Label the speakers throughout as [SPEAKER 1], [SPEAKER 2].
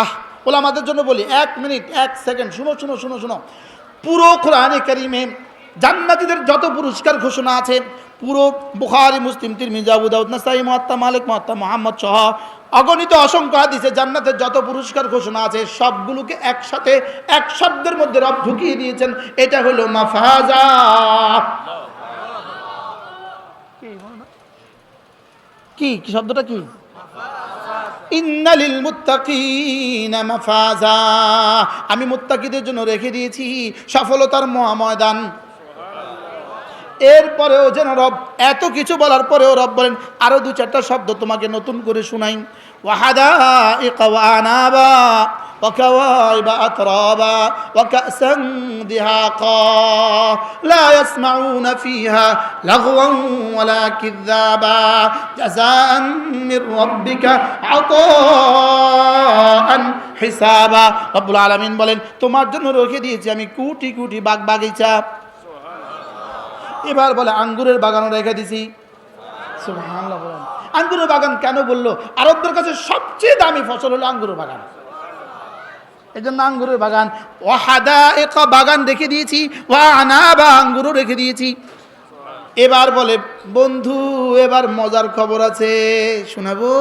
[SPEAKER 1] আহ বলে আমাদের জন্য বলি, এক মিনিট, এক সেকেন্ড, শুনো শুনো শুনো শুনো। পুরো কোরআনে কারিমে জান্নাতীদের যত পুরস্কার ঘোষণা আছে, পুরো বুখারি, মুসলিম, তিরমিজি আবু দাউদ নাসাই মহাত্মা মালিক মহাত্মা মোহাম্মদ সহ অগণিত অসংখ্য হাদিসে জান্নাতের যত পুরস্কার ঘোষণা আছে, সবগুলোকে একসাথে, এক শব্দের মধ্যে রব ঢুকিয়ে দিয়েছেন। এটা হলো মাফাজা কি কি শব্দটা কি? ইন্নালিল মাফাজা। আমি মুত্তাকিদের জন্য রেখে দিয়েছি সফলতার মহাময়দান। এরপরেও যেন রব, এত কিছু বলার পরেও রব বলেন আরও দু চারটা শব্দ তোমাকে নতুন করে শুনাই। ওয়াহাদা ইকাওয়ানাবা وكواعب أترابا وكأسا دهاقا لا يسمعون فيها لغوا ولا كذابا جزاء من ربك عطاء হিসাবা রব্বুল আলামিন বলেন তোমার জন্য রেখে দিয়েছি আমি কুটি কুটি বাগ বাগিচা এবার বলে আঙ্গুরের বাগানও রেখে দিছি সুবহানাল্লাহ বলেন আঙ্গুরের বাগান কেন বললো আরবদের কাছে সবচেয়ে দামি ফসল হলো আঙ্গুরের বাগান এই জন্য আঙ্গুরের বাগান। ওয়াহাদা এক বাগান রেখে দিয়েছি, ওয়া বা আঙ্গুরও রেখে দিয়েছি। এবার বলে, বন্ধু, এবার মজার খবর আছে, শোনাবো?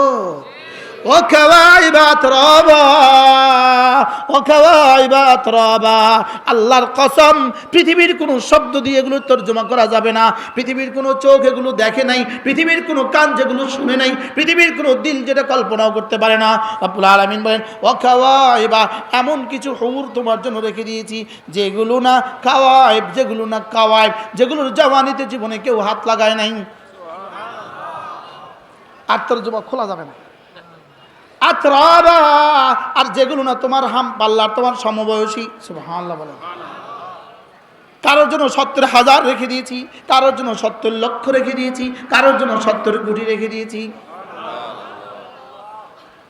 [SPEAKER 1] আল্লাহর কসম, পৃথিবীর কোনো শব্দ দিয়ে এগুলো তর্জমা করা যাবে না। পৃথিবীর কোনো চোখ এগুলো দেখে নাই, পৃথিবীর কোনো কান যেগুলো শুনে নাই, পৃথিবীর কোনো দিল যেটা কল্পনাও করতে পারে না। আব্বুল আলমিন বলেন, ও খাওয়াইবা এমন কিছু হুর তোমার জন্য রেখে দিয়েছি, যেগুলো না খাওয়াইব যেগুলো না খাওয়াইব যেগুলোর জওয়ানিতে জীবনে কেউ হাত লাগায় নাই। আর তর্জমা খোলা যাবে না। আতরাবা। আর যেগুলো না তোমার হাম পাল্লার তোমার সমবয়সী। সুবহানাল্লাহ বলেন। কারোর জন্য সত্তর হাজার রেখে দিয়েছি, কারোর জন্য সত্তর লক্ষ রেখে দিয়েছি, কারোর জন্য সত্তর কোটি রেখে দিয়েছি।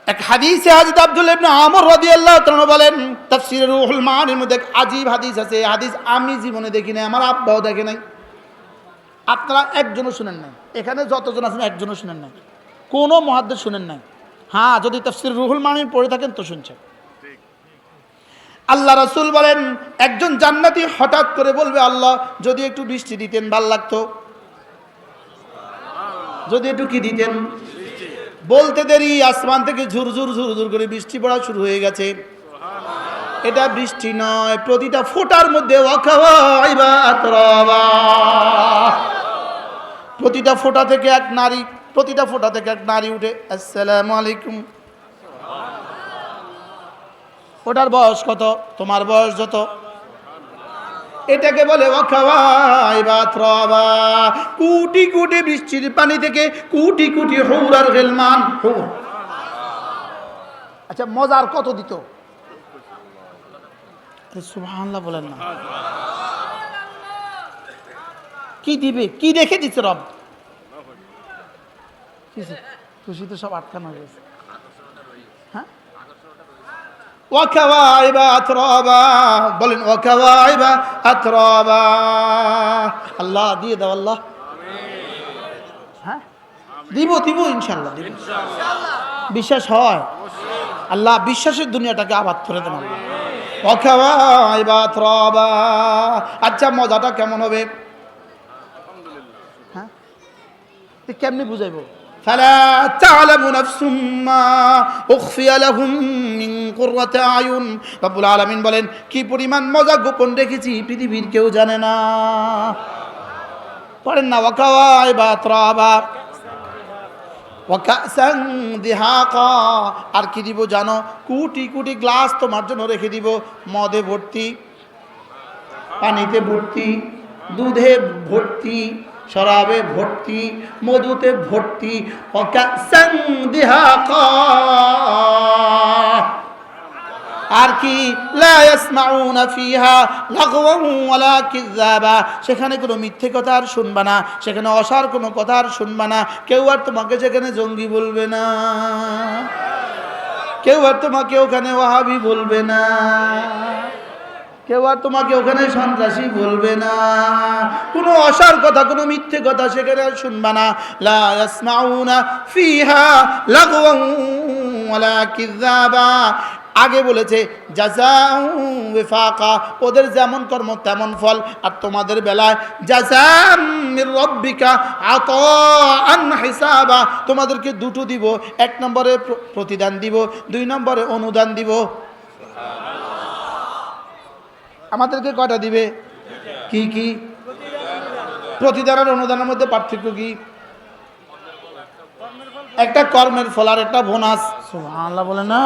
[SPEAKER 1] এক হাদিসে হাজিত আব্দুল ইবনে আমর রাদিয়াল্লাহু তাআলা বলেন, তাফসীরে রুহুল মানির মধ্যে এক আজীব হাদিস আছে। হাদিস আমি জীবনে দেখি নাই, আমার আব্বাও দেখে নাই। আপনারা একজনও শুনেন নাই। এখানে যতজন আছেন একজনও শুনেন নাই। কোনো মহাদ্দেশ শুনেন নাই। হ্যাঁ যদি তফসির রুহুল মানিন পড়ে থাকেন তো শুনছেন। আল্লাহ রসুল বলেন একজন জান্নাতি হঠাৎ করে বলবে আল্লাহ যদি একটু বৃষ্টি দিতেন ভালো লাগতো। যদি একটু কি দিতেন? বলতে দেরি আসমান থেকে ঝুরঝুর ঝুরঝুর করে বৃষ্টি পড়া শুরু হয়ে গেছে। এটা বৃষ্টি নয় প্রতিটা ফোটার মধ্যে। প্রতিটা ফোঁটা থেকে এক নারী প্রতিটা ফোঁটা থেকে এক নারী উঠে, আসসালামু আলাইকুম। ওটার বয়স কত? তোমার বয়স যত? এটাকে বলে কুটি কুটি বৃষ্টির পানি থেকে কুটি কুটি হৌরার গেলমান। আচ্ছা মজার কত দিত? সুবহানাল্লাহ বলেন না। কি দিবে? কি রেখে দিচ্ছে রব? কিসে? খুশি তো সব আটকানো হয়ে গেছে। হ্যাঁ? ওয়াকাওয়াইবা আতরাবা। বলেন ওয়াকাওয়াইবা আতরাবা। আল্লাহ দিয়ে দাও আল্লাহ। হ্যাঁ? দিব দিব ইনশাল্লাহ দিব। বিশ্বাস হয়। আল্লাহ বিশ্বাসের দুনিয়াটাকে আবাদ করে দেন আল্লাহ। ওয়াকাওয়াইবা আতরাবা। আচ্ছা মজাটা কেমন হবে? হ্যাঁ? কেমনি বুঝাইবো? فلا تعلم نفس ما أخفي لهم من قرة أعين রব্বুল আলামিন বলেন কি পরিমাণ মজা গোপন রেখেছি পৃথিবীর কেউ জানে না পড়েন না ওয়াকাওয়াই বা ত্রাবা ওয়াকাসাং দিহাকা আর কি দিব জানো কোটি কোটি গ্লাস তোমার জন্য রেখে দিব মদে ভর্তি পানিতে ভর্তি দুধে ভর্তি শরাবে ভর্তি, মধুতে ভর্তি আর কি? সেখানে কোনো মিথ্যে কথা আর শুনবা না, সেখানে অসার কোনো কথা আর শুনবা না। কেউ আর তোমাকে সেখানে জঙ্গি বলবে না। কেউ আর তোমাকে ওখানে ওয়াহাবি বলবে না। কেউ আর তোমাকে ওখানে সন্ত্রাসী বলবে না। কোনো অসার কথা, কোনো মিথ্যে কথা সেখানে আর শুনবা না। লা ইয়াসমাউনা ফিহা লাগওয়ান ওয়ালা কিযাবা আগে বলেছে জাজাউ ওয়াফাকা। ওদের যেমন কর্ম তেমন ফল। আর তোমাদের বেলায় জাজাম রব্বিকা আতাআন হিসাবা। তোমাদেরকে দুটো দিব। এক নম্বরে প্রতিদান দিব, দুই নম্বরে অনুদান দিব। আমাদেরকে কয়টা দিবে? কি কি? প্রতিদান আর অনুদানের মধ্যে পার্থক্য কি? একটা কর্মের ফল আর একটা বোনাস। সুবহানাল্লাহ বলে না।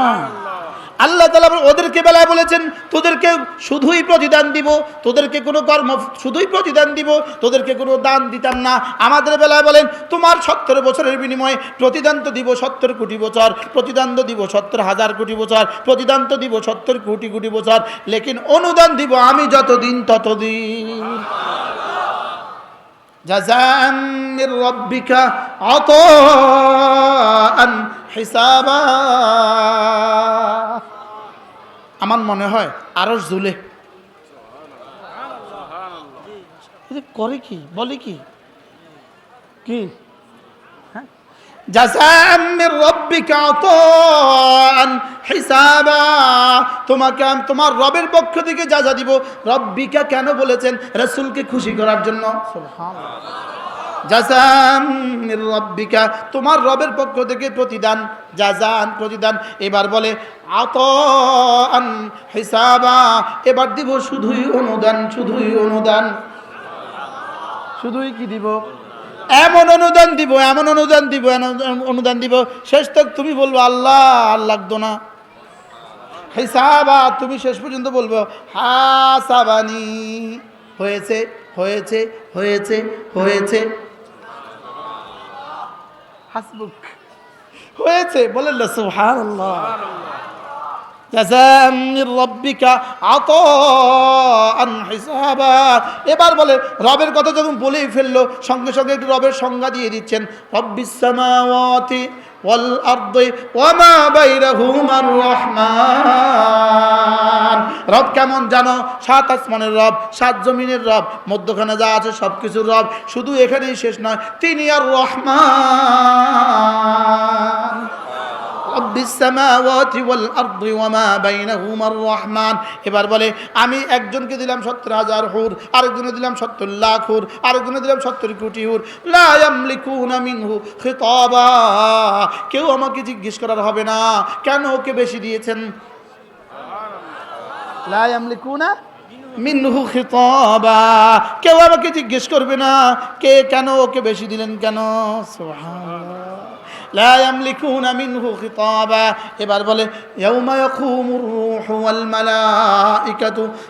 [SPEAKER 1] আল্লাহ তালা ওদেরকে বেলায় বলেছেন তোদেরকে শুধুই প্রতিদান দিব তোদেরকে কোনো কর্ম শুধুই প্রতিদান দিব তোদেরকে কোনো দান দিতাম না আমাদের বেলায় বলেন তোমার সত্তর বছরের বিনিময়ে প্রতিদান তো দিব সত্তর কোটি বছর প্রতিদান তো দিব সত্তর হাজার কোটি বছর প্রতিদান তো দিব সত্তর কোটি কোটি বছর লেকিন অনুদান দিব আমি যতদিন ততদিন جزاء من ربك عطاء حسابا আমার মনে হয় আরও জুলে। করে কি? বলে কি? কি? হ্যাঁ? তোমাকে তোমার রবের পক্ষ থেকে যা যা দিব কেন বলেছেন? রসুলকে খুশি করার জন্য। রব্বিকা তোমার রবের পক্ষ থেকে প্রতিদান জাজান প্রতিদান। এবার বলে আতান হিসাবা এবার দিব শুধুই অনুদান শুধুই অনুদান। শুধুই কি দিব? এমন অনুদান দিব এমন অনুদান দিব অনুদান দিব। শেষ তক তুমি বলব আল্লাহ আর লাগতো না। হিসাবা তুমি শেষ পর্যন্ত বলব হাসাবানি হয়েছে হয়েছে হয়েছে হয়েছে। হাসবুক হয়েছে বলেন না সুবহানাল্লাহ রাব্বিকা আতাআন এবার বলে, রবের কথা যখন বলেই ফেলল, সঙ্গে সঙ্গে একটু রবের সংজ্ঞা দিয়ে দিচ্ছেন, রব্বিস সামাওয়াতি ওয়াল আরদি ওয়া মা রহমান। রব কেমন জানো? সাত আসমানের রব, সাত জমিনের রব, মধ্যখানে যা আছে সব কিছুর রব, শুধু এখানেই শেষ নয়, তিনি আর রহমান। রব্বি সামাওয়াতি ওয়াল আরদি ওয়া মা আর-রহমান এবার বলে আমি একজনকে দিলাম সত্তর হাজার হুর আরেকজনে দিলাম সত্তর লাখ হুর আরেকজনে দিলাম সত্তর কোটি হুর। লা ইয়ামলিকুনা মিনহু খিতাবা। কেউ আমাকে জিজ্ঞেস করার হবে না। কেন ওকে বেশি দিয়েছেন? লা ইয়ামলিকুনা মিনহু খিতাবা। কেউ আমাকে জিজ্ঞেস করবে না। কে কেন ওকে বেশি দিলেন কেন? সুবহানাল্লাহ। এবার বলে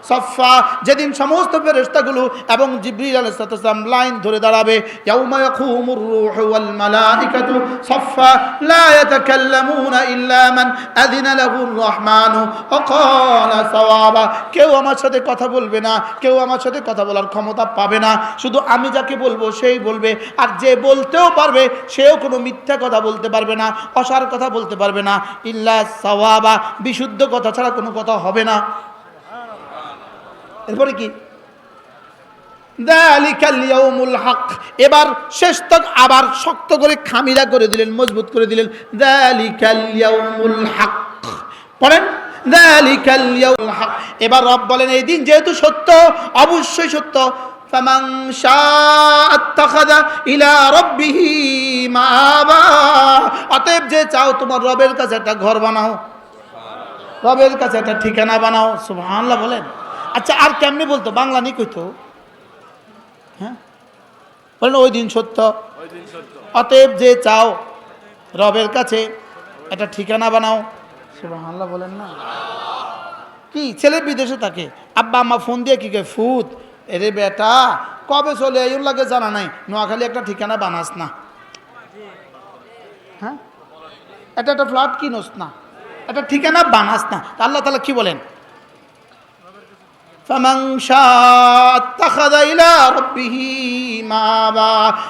[SPEAKER 1] সাফফা যেদিন সমস্ত ফেরেশতাগুলো এবং জিবরিল আলাইহিস সালাম লাইন ধরে দাঁড়াবে কেউ আমার সাথে কথা বলবে না, কেউ আমার সাথে কথা বলার ক্ষমতা পাবে না। শুধু আমি যাকে বলব, সেই বলবে। আর যে বলতেও পারবে, সেও কোনো মিথ্যা কথা বলতে পারবে না, অসার কথা বলতে পারবে না, ইল্লা সাওয়াবা, বিশুদ্ধ কথা ছাড়া কোনো কথা হবে না। এরপরে কি? এবার শেষ তক আবার শক্ত করে খামিরা করে দিলেন, মজবুত করে দিলেন পড়েন এবার রব বলেন, এই দিন যেহেতু সত্য, অবশ্যই সত্য। ফামান শাআ আত্তাখাযা ইলা রাব্বিহি মাআবা। অতএব যে চাও তোমার রবের কাছে একটা ঘর বানাও। রবের কাছে একটা ঠিকানা বানাও। সুবহানাল্লাহ বলেন। আচ্ছা আর কেমনি বলতো? বাংলা নি কইতো? হ্যাঁ? বলেন, ওই দিন সত্য। অতএব যে চাও রবের কাছে একটা ঠিকানা বানাও। সুবহানাল্লাহ বলেন না। কি? ছেলে বিদেশে থাকে। আব্বা, আম্মা ফোন দিয়ে কি কয়, ফুত এরে বেটা, কবে চলে এই লাগে জানা নাই। নোয়াখালী একটা ঠিকানা বানাস না। হ্যাঁ? এটা একটা ফ্ল্যাট কিনোস না। এটা ঠিকানা বানাস না। আল্লাহ তালা কি বলেন?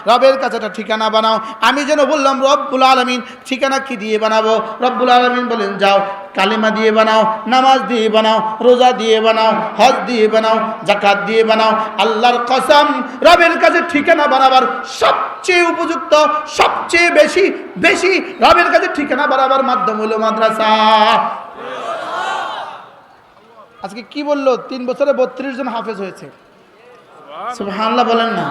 [SPEAKER 1] রবের কাছে একটা ঠিকানা বানাও। আমি যেন বললাম, রব্বুল আলমিন, ঠিকানা কি দিয়ে বানাবো? রব্বুল আলমিন বলেন, যাও। কালিমা দিয়ে বানাও, নামাজ দিয়ে বানাও, রোজা দিয়ে বানাও, হজ দিয়ে বানাও জাকাত দিয়ে বানাও, আল্লাহর কসম, রবের কাছে ঠিকানা বানাবার সবচেয়ে উপযুক্ত, সবচেয়ে বেশি বেশি রবের কাছে ঠিকানা বানাবার মাধ্যম হলো মাদ্রাসা। আজকে কি বলল? তিন বছরে বত্রিশ জন হাফেজ হয়েছে। সুবহানাল্লাহ বলেন না।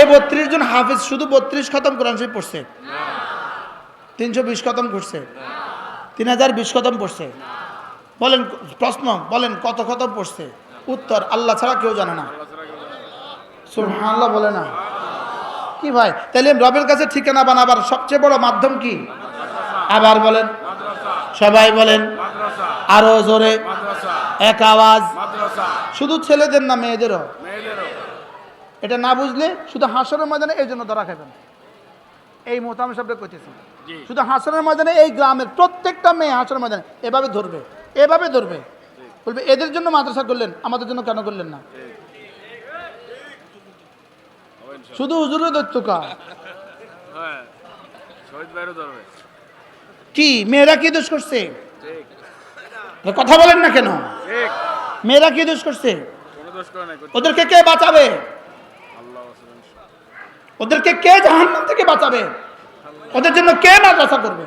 [SPEAKER 1] এই বত্রিশ জন হাফেজ শুধু বত্রিশ খতম কোরআন শরীফ পড়ছে। তিনশো বিশ খতম করছে। তিন হাজার বিশ খতম পড়ছে। বলেন, প্রশ্ন, বলেন, কত খতম পড়ছে? উত্তর, আল্লাহ ছাড়া কেউ জানে না। সুবহানাল্লাহ বলে না। কি ভাই? তাহলে রবের কাছে ঠিকানা বানাবার সবচেয়ে বড় মাধ্যম কি? আবার বলেন। সবাই বলেন। আরও জোরে। এক আওয়াজ। শুধু ছেলেদের না, মেয়েদেরও? এটা না বুঝলে শুধু হাসনের ময়দানে এই জন্য ধরা খাবেন। এই মোতাম সাহেবটা করতেছি। শুধু হাসনের ময়দানে এই গ্রামের প্রত্যেকটা মেয়ে হাসনের ময়দানে এভাবে ধরবে এভাবে ধরবে। বলবে এদের জন্য মাদ্রাসা করলেন আমাদের জন্য কেন করলেন না? শুধু হুজুরের দৈত্যকা।
[SPEAKER 2] হ্যাঁ
[SPEAKER 1] কি মেয়েরা কি দোষ করছে? কথা বলেন না কেন? মেয়েরা কি দোষ করছে? ওদেরকে কে বাঁচাবে? ওদেরকে কে জাহান্নাম থেকে বাঁচাবে? ওদের জন্য কে মাদ্রাসা করবে?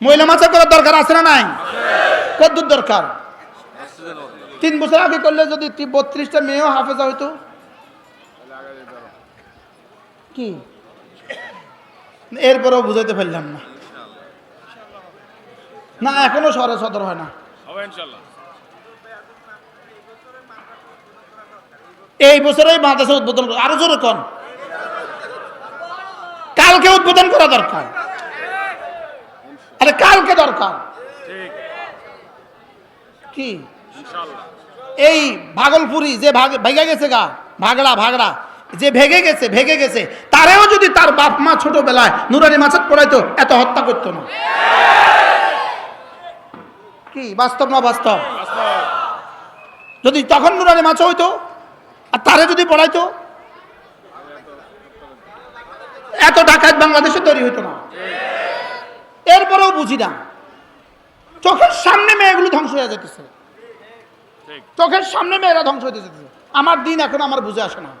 [SPEAKER 1] মহিলা মাছা করার দরকার আছে না নাই? কদ্দুর দরকার। তিন বছর আগে করলে যদি বত্রিশটা মেয়েও হাফেজা হইতো? কি? এরপরেও বুঝাইতে পারলাম না। না এখনও শহরে সদর হয় না। এই বছরেই মাদ্রাসা উদ্বোধন আরও জোরে কন। কালকে উদ্বোধন করা দরকার। আরে কালকে দরকার। কি? এই ভাগলপুরি যে ভাগ- গেছে গা, ভাগড়া ভাগড়া, যে ভেগে গেছে ভেগে গেছে, তারেও যদি তার বাপ মা ছোটবেলায় নুরানি মাছাত পড়াইতো, এত হত্যা করতো না। কি? বাস্তব না বাস্তব? যদি তখন নুরানি মাছ হইতো, আর তারে যদি পড়াইতো এত ডাকাত বাংলাদেশে তৈরি হইতো না। এরপরেও বুঝি না। চোখের সামনে মেয়েগুলো ধ্বংস হয়ে যেতেছে চোখের সামনে মেয়েরা ধ্বংস হয়ে যেতেছে আমার দিন এখন আমার বুঝে আসে না।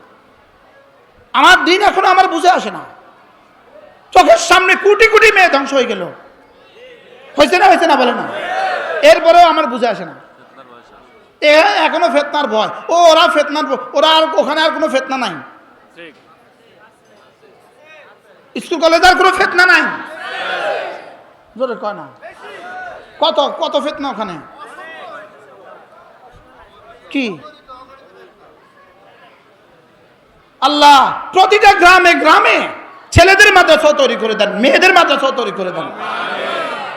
[SPEAKER 1] আমার দিন এখন আমার বুঝে আসে না। চোখের সামনে কোটি কোটি মেয়ে ধ্বংস হয়ে গেল। হয়েছে না হয়েছে না বলে না? এরপরেও আমার বুঝে আসে না। এ এখনও ফেতনার ভয়। ও ওরা ফেতনার ওরা আর ওখানে আর কোনো ফেতনা নাই
[SPEAKER 2] ঠিক
[SPEAKER 1] স্কুল কলেজে আর কোনো ফেতনা নাই? জোরে কয় না। কত কত ফেতনা ওখানে? কি? আল্লাহ প্রতিটা গ্রামে গ্রামে ছেলেদের মাদ্রাসা তৈরি করে দেন মেয়েদের মাদ্রাসা তৈরি করে দেন।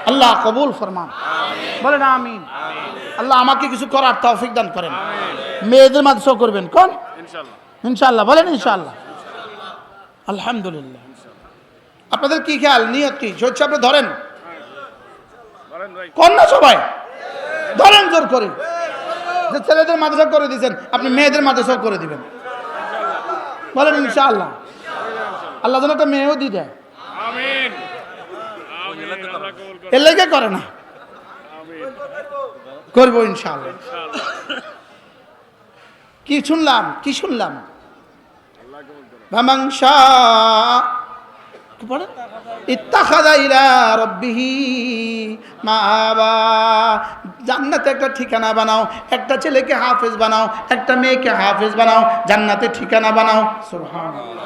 [SPEAKER 1] আল্লাহ কবুল ফরমান। বলেন আমিন। আল্লাহ আমাকে কিছু করার তৌফিক দান করেন। মেয়েদের মাদ্রাসা করবেন কোন?
[SPEAKER 2] ইনশাল্লাহ।
[SPEAKER 1] ইনশাল্লাহ বলেন ইনশাল্লাহ। আলহামদুলিল্লাহ। আপনাদের কি খেয়াল? নিয়ত কি? হচ্ছে আপনি ধরেন।
[SPEAKER 2] বলেন ভাই।
[SPEAKER 1] কন না সবাই। ধরেন জোর করে। যে ছেলেদের মাদ্রাসা করে দিয়েছেন আপনি মেয়েদের মাদ্রাসা করে দিবেন। বলেন ইনশাআল্লাহ। আল্লাহ যেন একটা মেয়েও দিয়ে দেয়।
[SPEAKER 2] আল্লাহ
[SPEAKER 1] এর লেগে করে না। করব ইনশাআল্লাহ।
[SPEAKER 2] ইনশাআল্লাহ।
[SPEAKER 1] কি শুনলাম? কি শুনলাম?
[SPEAKER 2] আল্লাহ
[SPEAKER 1] কি ইলা রাব্বিহি জান্নাতে একটা ঠিকানা বানাও একটা ছেলেকে হাফেজ বানাও একটা মেয়েকে হাফেজ বানাও জান্নাতে ঠিকানা বানাও। সুবহানাল্লাহ।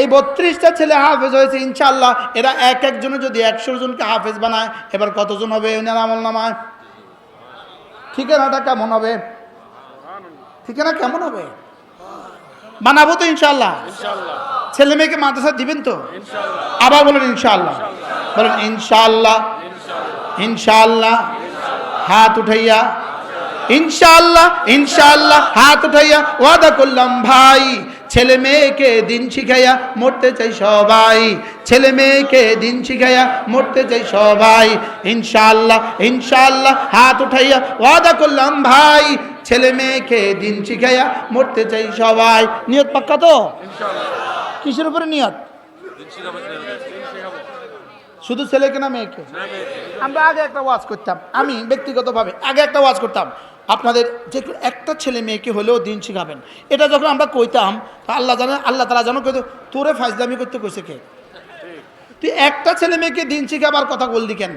[SPEAKER 1] এই বত্রিশটা ছেলে হাফেজ হয়েছে ইনশাআল্লাহ। এরা এক একজনে যদি একশো জনকে হাফেজ বানায় এবার কতজন হবে এনার আমল নামায়? ঠিকানাটা কেমন হবে? ঠিকানা কেমন হবে? বানাবো তো ইনশাল্লাহ
[SPEAKER 2] ইনশাআল্লাহ।
[SPEAKER 1] ছেলে মেয়েকে মাদ্রাসা দিবেন তো? আবার বলেন ইনশাআল্লাহ। বলেন ইনশাআল্লাহ। ইনশাআল্লাহ। হাত উঠাইয়া। ইনশাআল্লাহ ইনশাআল্লাহ। হাত উঠাইয়া। ওয়াদা করলাম ভাই ছেলে মেয়েকে দিন শিখাইয়া মরতে চাই সবাই। ছেলে মেয়েকে দিন শিখাইয়া মরতে চাই সবাই। ইনশাআল্লাহ ইনশাআল্লাহ। হাত উঠাইয়া। ওয়াদা করলাম ভাই ছেলে মেয়েকে দিন শিখাইয়া মরতে চাই সবাই। নিয়ত পাক্কা তো? কিসের উপরে নিয়ত? শুধু ছেলেকে না মেয়েকে আমরা আগে একটা ওয়াজ করতাম। আমি ব্যক্তিগতভাবে আগে একটা ওয়াজ করতাম। আপনাদের যে একটা ছেলে মেয়েকে হলেও দিন শিখাবেন। এটা যখন আমরা কইতাম তা আল্লাহ জানে আল্লাহ তারা যেন কইতো তোরে ফাইজলামি করতে কইছে কে? তুই একটা ছেলে মেয়েকে দিন শিখাবার কথা বললি কেন?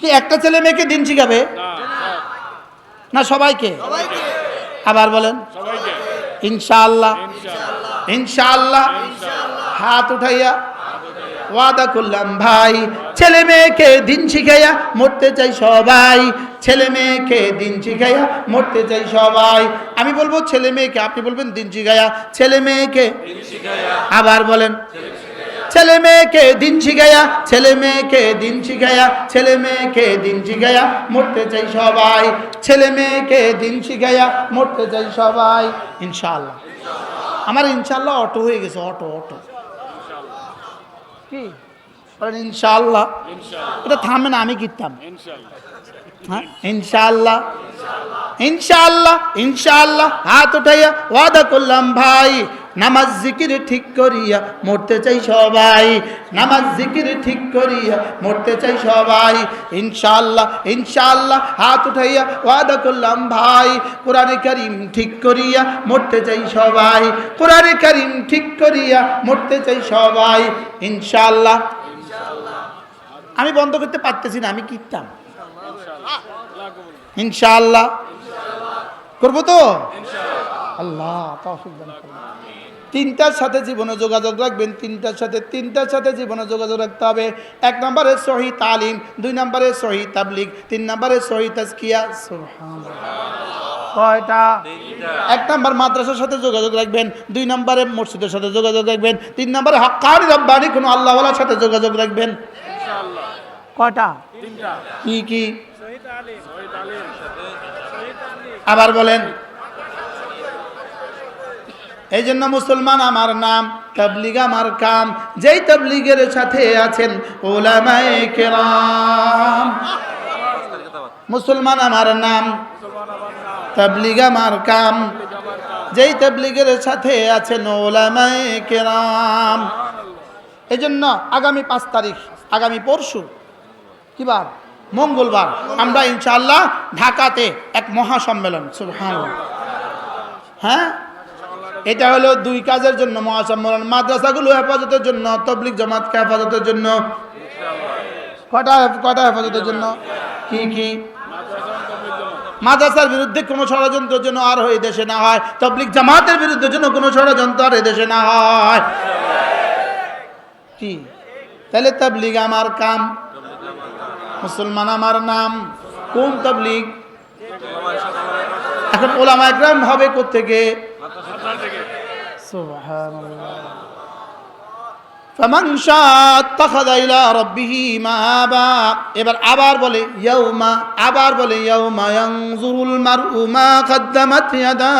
[SPEAKER 1] কি একটা ছেলে মেয়েকে দিন শিখাবে?
[SPEAKER 2] না।
[SPEAKER 1] না সবাইকে। আবার বলেন।
[SPEAKER 2] সবাইকে।
[SPEAKER 1] ইনশাআল্লাহ।
[SPEAKER 2] ইনশাআল্লাহ।
[SPEAKER 1] ইনশাআল্লাহ।
[SPEAKER 2] ইনশাআল্লাহ।
[SPEAKER 1] হাত উঠাইয়া ওয়াদা করলাম ভাই ছেলে মেয়েকে দিন শিখাইয়া মরতে চাই সবাই। ছেলে মেয়েকে দিন শিখাইয়া মরতে চাই সবাই। আমি বলব ছেলে মেয়েকে আপনি বলবেন দিন শিখাইয়া ছেলে মেয়েকে আবার বলেন। ছেলে মেয়েকে দিন শিখাইয়া, ছেলে মেয়েকে দিন শিখাইয়া, ছেলে মেয়েকে দিন শিখাইয়া মরতে চাই সবাই। ছেলে মেয়েকে দিন শিখাইয়া মরতে চাই সবাই। ইনশাআল্লাহ। আমার ইনশাআল্লাহ অটো হয়ে গেছে, অটো অটো। কি? ইনশাআল্লাহ। এটা থামে না, আমি কিনতাম হ্যাঁ? ইনশাআল্লাহ। ইনশাআল্লাহ ইনশাআল্লাহ। হাত উঠাইয়া ওয়াদা করলাম, ভাই। নামাজ জিকির ঠিক করিয়া মরতে চাই সবাই। নামাজ জিকির ঠিক করিয়া মরতে চাই সবাই। ইনশাল্লাহ ইনশাআল্লাহ হাত উঠাইয়া ওয়াদা করলাম ভাই, কোরআনে কারিম ঠিক করিয়া মরতে চাই সবাই। কোরআনে কারিম ঠিক করিয়া মরতে চাই সবাই। ইনশাল্লাহ আমি বন্ধ করতে পারতেছি না, আমি কিনতাম ইনশাআল্লাহ। করব তো? আল্লাহ। তিনটার সাথে জীবনে যোগাযোগ রাখবেন তিনটার সাথে তিনটার সাথে জীবনে যোগাযোগ রাখতে হবে। এক নম্বরে সহি তালিম দুই নম্বরে সহি তাবলিগ তিন নম্বরে সহি তাজকিয়া। কয়টা? এক নম্বর মাদ্রাসার সাথে যোগাযোগ রাখবেন দুই নম্বরে মসজিদের সাথে যোগাযোগ রাখবেন তিন নম্বরে হকানি রব্বানি কোনো আল্লাহওয়ালার সাথে যোগাযোগ রাখবেন। কয়টা? কি কি? আবার বলেন। এই জন্য মুসলমান আমার নাম তবলিগ আমার কাম। যেই তবলিগের সাথে আছেন কেরাম। মুসলমান আমার নাম তবলিগ আমার কাম। যেই তবলিগের সাথে আছেন ওলামায়ে কেরাম। এই জন্য আগামী পাঁচ তারিখ, আগামী পরশু, কি বার? মঙ্গলবার। আমরা ইনশাআল্লাহ ঢাকাতে এক মহাসম্মেলন। হ্যাঁ? এটা হলো দুই কাজের জন্য, মহাসম্মেলন, মাদ্রাসাগুলো হেফাজতের জন্য তবলিক জামাতকে হেফাজতের জন্য। কটা কটা হেফাজতের জন্য? কি কি? মাদ্রাসার বিরুদ্ধে কোনো ষড়যন্ত্রের জন্য আর এই দেশে না হয়। তবলিক জামাতের বিরুদ্ধে জন্য কোনো ষড়যন্ত্র আর দেশে না হয়। কি? তাহলে তবলিগ আমার কাম, মুসলমান আমার নাম। কোন তবলিগ? এখন ওলামা একরাম হবে কোথেকে
[SPEAKER 2] আপনার থেকে
[SPEAKER 1] সুবহানাল্লাহ ফামান শাআ আত্তাখাযা ইলা রাব্বিহি মাআবা এবার আবার বলে আবার বলে, ইয়াউমা ইয়ানজুরুল মারউ মা কদ্দামাত ইয়াদা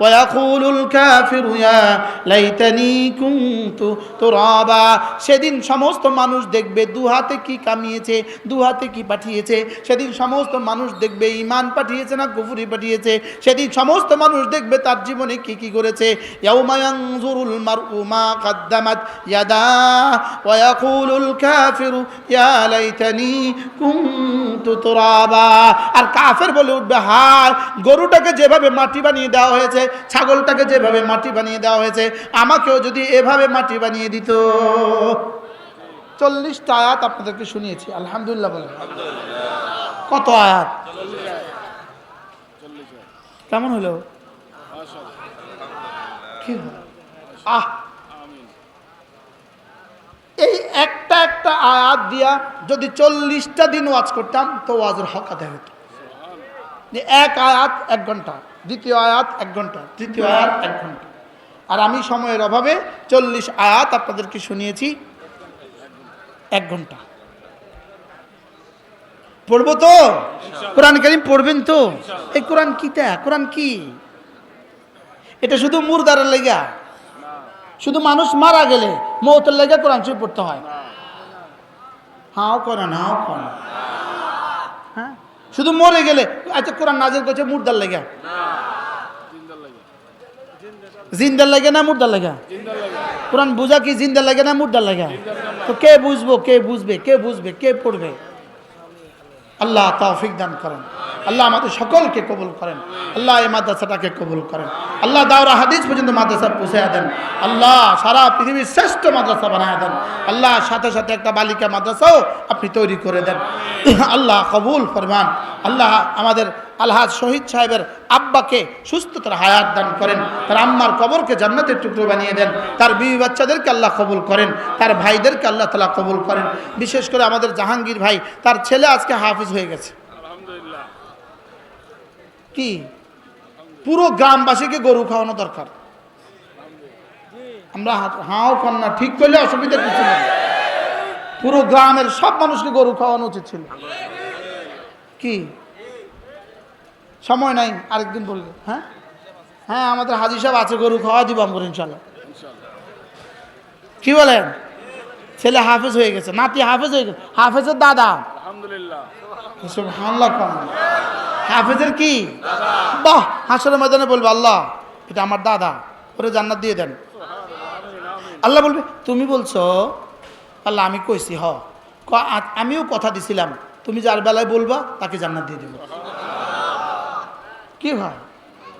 [SPEAKER 1] ওয়া ইয়াকুলুল কাফিরু ইয়া লাইতানি কুনতু সেদিন সমস্ত মানুষ দেখবে দু হাতে কি কামিয়েছে, দু হাতে কি পাঠিয়েছে। সেদিন সমস্ত মানুষ দেখবে ইমান পাঠিয়েছে না কুফরি পাঠিয়েছে। সেদিন সমস্ত মানুষ দেখবে তার জীবনে কি কি করেছে। ইয়াউমা ইয়ানজুরুল মারউ মা কদ্দামাত ইয়াদা ওয়া ইয়াকুলুল কাফিরু ইয়া লাইতানি কুনতু তুরাবা আর কাফের বলে উঠবে, হায়, গরুটাকে যেভাবে মাটি বানিয়ে দেওয়া হয়েছে, ছাগলটাকে যেভাবে মাটি বানিয়ে দেওয়া হয়েছে, আমাকেও যদি এভাবে মাটি বানিয়ে দিত। চল্লিশটা আয়াত আপনাদেরকে শুনিয়েছি, আলহামদুলিল্লাহ বলেন কত আয়াত? কেমন হলো? কি আহ এই একটা একটা আয়াত দিয়া যদি চল্লিশটা দিন ওয়াজ করতাম তো ওয়াজের হক আদায় হতো। যে এক আয়াত এক ঘণ্টা দ্বিতীয় আয়াত এক ঘণ্টা তৃতীয় আয়াত এক ঘণ্টা। আর আমি সময়ের অভাবে চল্লিশ আয়াত আপনাদেরকে শুনিয়েছি এক ঘণ্টা। পড়ব তো? কোরআন করিম পড়বেন তো? এই কোরআন কিটা কোরআন কি? এটা শুধু মুরদারের লেগা। শুধু মানুষ মারা গেলে মৌতের লেগে কোরআন শরীফ পড়তে হয়। হাও করেন হাও করেন হ্যাঁ? শুধু মরে গেলে আচ্ছা কোরআন নাজের করছে মুর্দার লেগে।
[SPEAKER 2] জিন্দার লাগে
[SPEAKER 1] না মুর্দার লেগে? কোরআন বুঝা কি জিন্দার লাগে না মুর্দার লাগে? তো কে বুঝব, কে বুঝবে কে বুঝবে, কে পড়বে? আল্লাহ তৌফিক দান করেন। আল্লাহ আমাদের সকলকে কবুল করেন। আল্লাহ এই মাদ্রাসাটাকে কবুল করেন। আল্লাহ দাওরা হাদিস পর্যন্ত মাদ্রাসা পৌঁছে দেন। আল্লাহ সারা পৃথিবীর শ্রেষ্ঠ মাদ্রাসা বানায় দেন। আল্লাহ সাথে সাথে একটা বালিকা মাদ্রাসাও আপনি তৈরি করে দেন। আল্লাহ কবুল ফরমান। আল্লাহ আমাদের আলহাজ শহীদ সাহেবের আব্বাকে সুস্থতার হায়াত দান করেন। তার আম্মার কবরকে জান্নাতের টুকরো বানিয়ে দেন। তার বিবি বাচ্চাদেরকে আল্লাহ কবুল করেন। তার ভাইদেরকে আল্লাহ তালা কবুল করেন। বিশেষ করে আমাদের জাহাঙ্গীর ভাই, তার ছেলে আজকে হাফিজ হয়ে গেছে। কি? পুরো গ্রামবাসীকে গরু খাওয়ানো দরকার। আমরা হাও না ঠিক করলে অসুবিধা কিছু নেই। পুরো গ্রামের সব মানুষকে গরু খাওয়ানো উচিত ছিল। কি? সময় নাই আরেকদিন বলবে। হ্যাঁ? হ্যাঁ আমাদের হাজি সাহেব আছে গরু খাওয়া দিব আমরা ইনশাল্লাহ কি বলেন? ছেলে হাফেজ হয়ে গেছে নাতি হাফেজ হয়ে গেছে। হাফেজের দাদা?
[SPEAKER 2] আলহামদুলিল্লাহ।
[SPEAKER 1] হাফেজের কি? বাহ, হাসরের ময়দানে বলবে, আল্লাহ, এটা আমার দাদা, ওরে জান্নাত দিয়ে দেন। আল্লাহ বলবে, তুমি বলছো, আল্লাহ, আমি কইছি, হ। আমিও কথা দিছিলাম। তুমি যার বেলায় বলবা, তাকে জান্নাত দিয়ে দেবো। কি ভাই?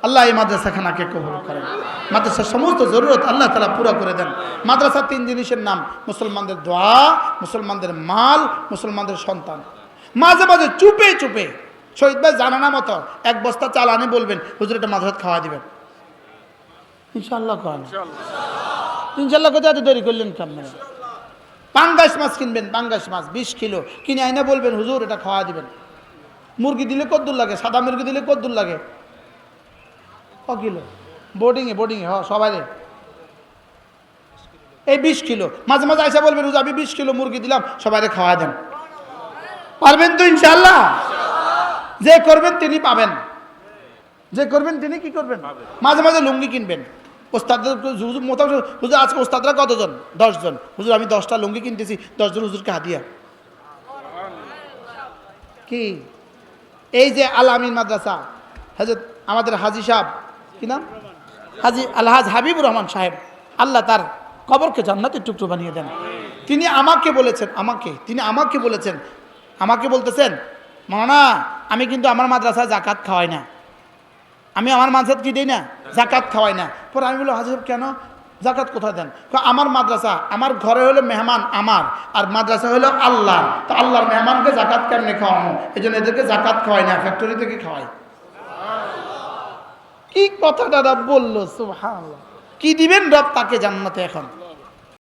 [SPEAKER 1] আল্লাহ, এই মাদ্রাসাখানাকে কবুল করেন। মাদ্রাসার সমস্ত জরুরত আল্লাহ তালা পুরো করে দেন। মাদ্রাসার তিন জিনিসের নাম, মুসলমানদের দোয়া, মুসলমানদের মাল, মুসলমানদের সন্তান। মাঝে মাঝে চুপে চুপে শহীদ ভাই জানা না মতো, এক বস্তা চাল আনি বলবেন, হুজুর এটা মাদ্রাসাত খাওয়া দিবেন। ইনশাল্লাহ করেন ইনশাল্লাহ কোথায় এত দেরি করলেন কেমন? পাঙ্গাস মাছ কিনবেন, পাঙ্গাস মাছ, বিশ কিলো। কিনে আইনা বলবেন, হুজুর এটা খাওয়া দিবেন। মুরগি দিলে কদ্দুর লাগে? সাদা মুরগি দিলে কদ্দুর লাগে? ক কিলো? বোর্ডিংয়ে বোর্ডিংয়ে, হ, সবাই এই বিশ কিলো। মাঝে মাঝে আইসা বলবেন, হুজুর আমি বিশ কিলো মুরগি দিলাম, সবাই খাওয়া দেন। পারবেন তো ইনশাল্লাহ যে করবেন তিনি পাবেন। যে করবেন তিনি কি করবেন? মাঝে মাঝে লুঙ্গি কিনবেন। ওস্তাদের হুজুর মোটামুটি হুজুর আজকে ওস্তাদরা কতজন? দশজন। হুজুর, আমি দশটা লুঙ্গি কিনতেছি, দশজন হুজুরকে হাতিয়া। কি? এই যে আল আমিন মাদ্রাসা হাজরত আমাদের হাজি সাহেব, কি নাম? হাজি আলহাজ হাবিবুর রহমান সাহেব, আল্লাহ তার কবরকে জান্নাতের টুকরো বানিয়ে দেন। তিনি আমাকে বলেছেন, আমাকে, তিনি আমাকে বলেছেন, আমাকে বলতেছেন মানা আমি কিন্তু আমার মাদ্রাসায় জাকাত খাওয়াই না। আমি আমার মাদ্রাসাত কি দিই না? জাকাত খাওয়াই না। পরে আমি বললাম হাজির কেন? জাকাত কোথায় দেন? আমার মাদ্রাসা, আমার ঘরে হলো মেহমান আমার, আর মাদ্রাসা হলো আল্লাহ তো আল্লাহর মেহমানকে জাকাত কেমনে খাওয়ানো এই জন্য এদেরকে জাকাত খাওয়াই না ফ্যাক্টরি থেকে খাওয়াই? কি কথাটা রব বলল, সুবহানাল্লাহ। কি দিবেন রব তাকে জান্নাতে এখন?